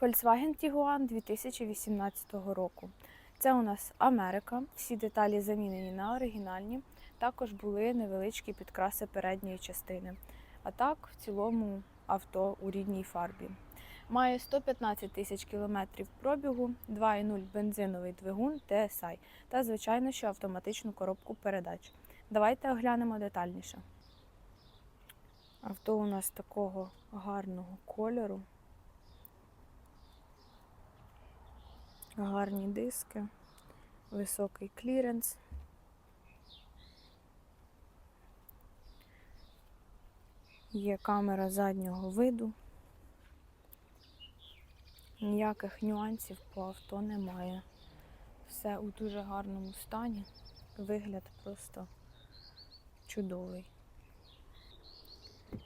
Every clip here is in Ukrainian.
Volkswagen Tiguan 2018 року. Це у нас Америка. Всі деталі замінені на оригінальні. Також були невеличкі підкраси передньої частини. А так, в цілому авто у рідній фарбі. Має 115 тисяч кілометрів пробігу, 2,0 бензиновий двигун TSI та, звичайно, що автоматичну коробку передач. Давайте оглянемо детальніше. Авто у нас такого гарного кольору. Гарні диски, високий кліренс. Є камера заднього виду. Ніяких нюансів по авто немає. Все у дуже гарному стані. Вигляд просто чудовий.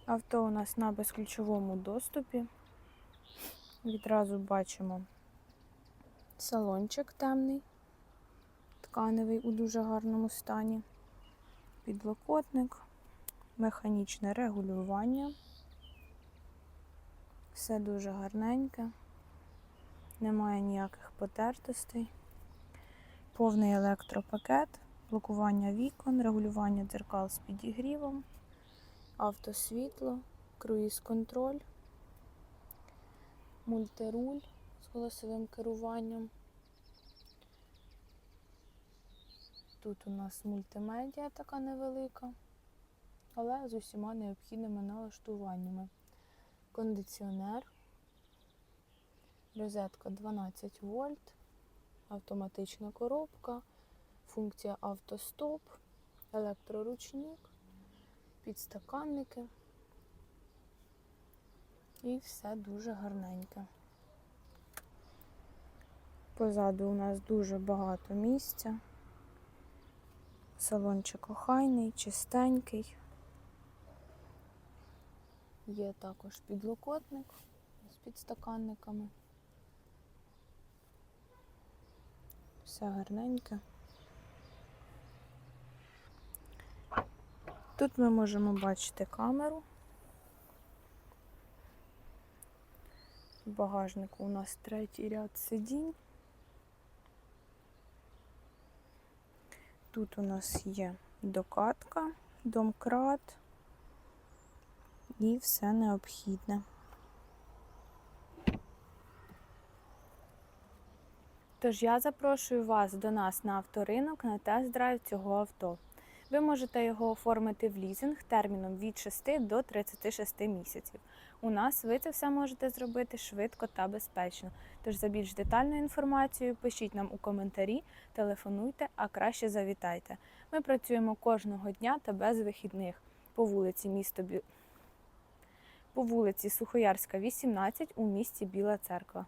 Авто у нас на безключовому доступі. Відразу бачимо салончик темний, тканевий у дуже гарному стані, підлокотник, механічне регулювання. Все дуже гарненьке, немає ніяких потертостей, повний електропакет, блокування вікон, регулювання дзеркал з підігрівом, автосвітло, круїз-контроль, мультируль з голосовим керуванням. Тут у нас мультимедіа така невелика, але з усіма необхідними налаштуваннями. Кондиціонер, розетка 12 вольт, автоматична коробка, функція автостоп, електроручник, підстаканники. І все дуже гарненьке. Позаду у нас дуже багато місця. Салончик охайний, чистенький. Є також підлокотник з підстаканниками. Все гарненьке. Тут ми можемо бачити камеру. В багажнику у нас третій ряд сидінь. Тут у нас є докатка, домкрат і все необхідне. Тож я запрошую вас до нас на авторинок на тест-драйв цього авто. Ви можете його оформити в лізинг терміном від 6 до 36 місяців. У нас ви це все можете зробити швидко та безпечно. Тож за більш детальною інформацією пишіть нам у коментарі, телефонуйте, а краще завітайте. Ми працюємо кожного дня та без вихідних по вулиці місто по вулиці Сухоярська, 18 у місті Біла Церква.